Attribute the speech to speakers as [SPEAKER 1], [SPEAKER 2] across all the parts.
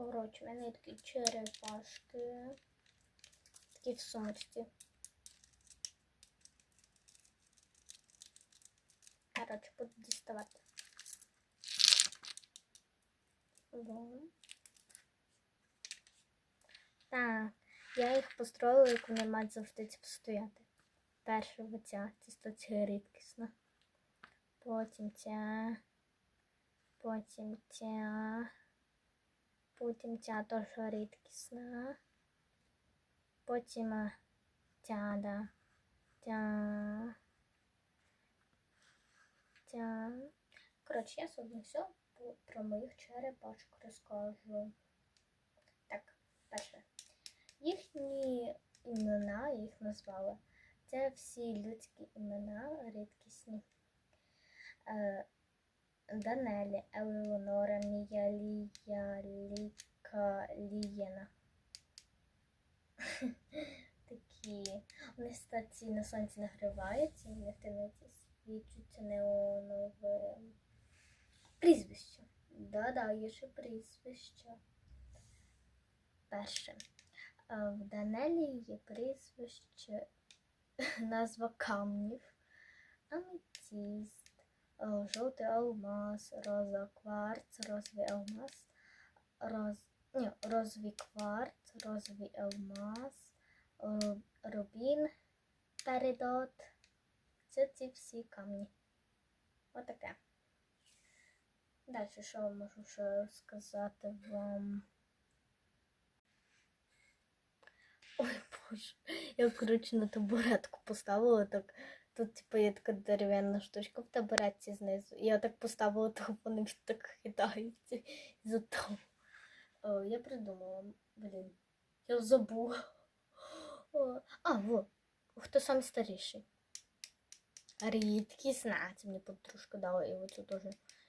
[SPEAKER 1] Коротше, такі черепашки. Такі в сумочці. Коротше, буду діставати. Так, я їх построїла, як вони мають завжди ці стояти. Перша оця, це стація рідкісна. Потім ця. Потім ця. Потім ця теж рідкісна. Потім ця, да. Ця. Ця. Коротше, я сьогодні все про моїх черепашок розкажу. Так, перше. Їхні імена, їх назвала. Це всі людські імена рідкісні. Данелі, Елеонора, Мія, Лія, Ліка, Лієна. Такі. Вони стаці на сонці нагріваються, і в них темниці свічуться неоновим. Прізвище. Да-да, є ще прізвище. Перше. В Данелі є прізвище, назва камнів, аметіст, е, жовтий алмаз, роза кварц, розовий алмаз, роз... Ні, розовий кварц, розовий алмаз, е, рубін, передот. Це ці всі камні. Отаке. Далі, що можу ще сказати вам? Ой, боже. Я, коротше, на табуретку поставила так. Тут, типу, є така дерев'яна штучка в табуретці знизу. Я так поставила і він так хитається. Із-за того. О, я придумала, блін. Я забула. О, а, во. Хто сам старіший? Рідкість, на, це мені подружка дала, і оцю теж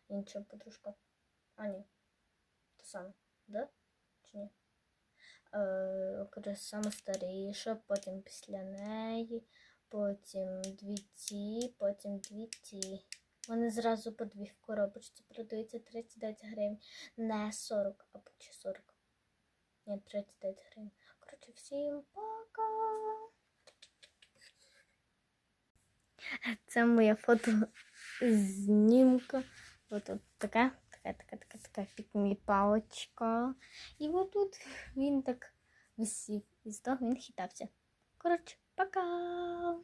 [SPEAKER 1] інша подружка. А, ні. Те саме, да? Чи ні? Е, коротше, саме старіша, потім після неї, потім дві ті, потім дві ті. Вони зразу по дві в коробочці продаються 39 гривень. Не 40, а чи 40. Ні, 39 гривень. Коротше, всім пока! Це моя фото знімка. Ось тут така, така, така, така, така фікмі паличка. І отут він так висів. І з того він хитався. Коротше, пока!